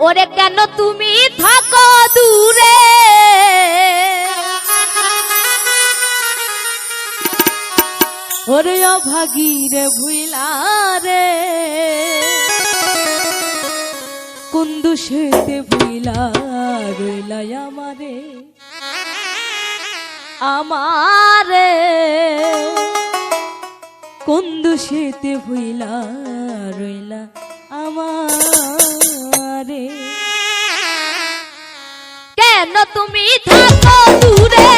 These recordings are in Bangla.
ওরে কেন তুমি থাকো দূরে? ওরে অভাগীরে ভুইলারে কুন্দু সেতে ভুইলা রইলাই আমারে? আমারে। কুন্দু সেতে ভুইলা রইলা আমার? কেন তুমি থাকো দূরে?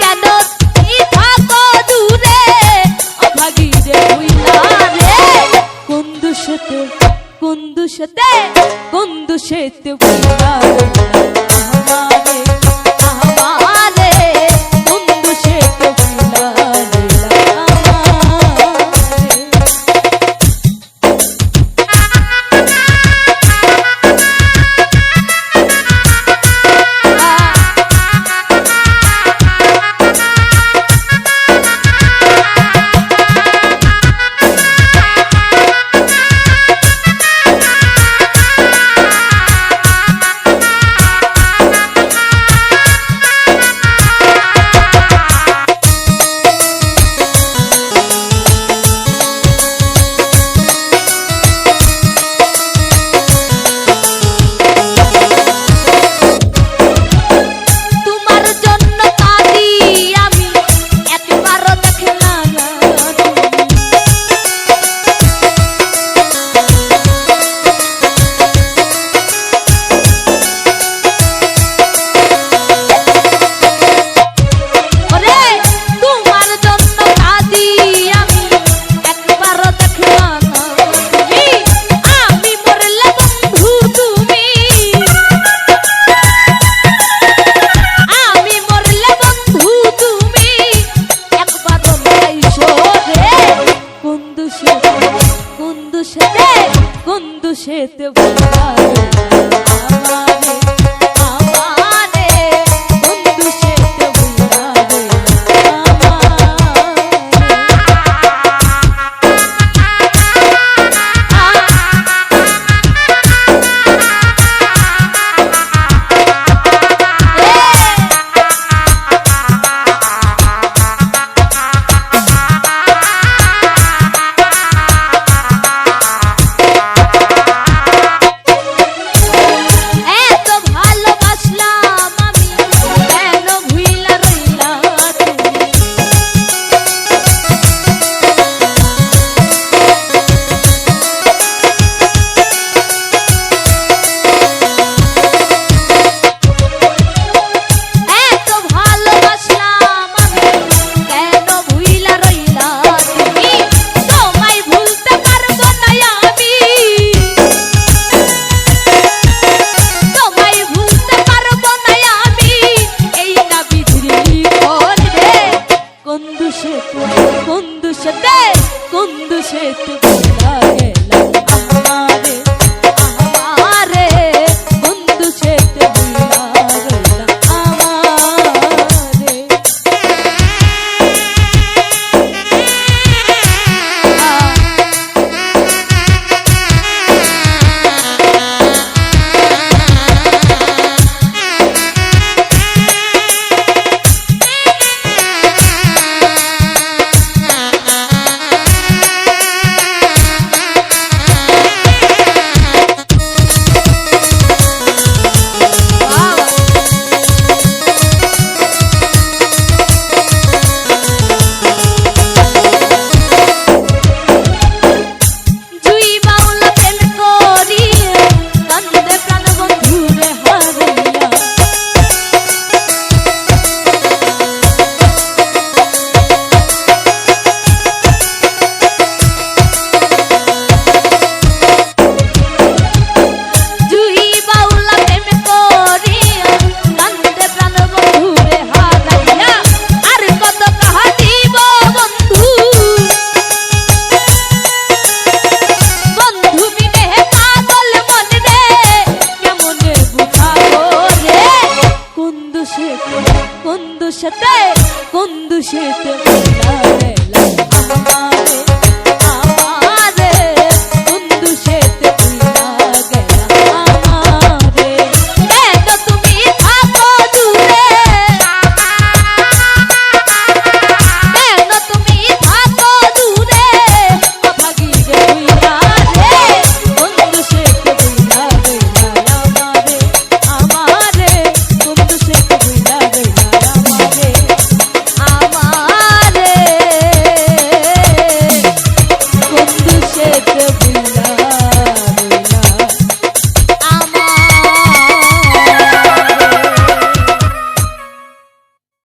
কেন তুমি থাকো দূরে? অভাগীরে হইলা রে। কোন দুষতে কোন দুষতে কোন দুষতে আমার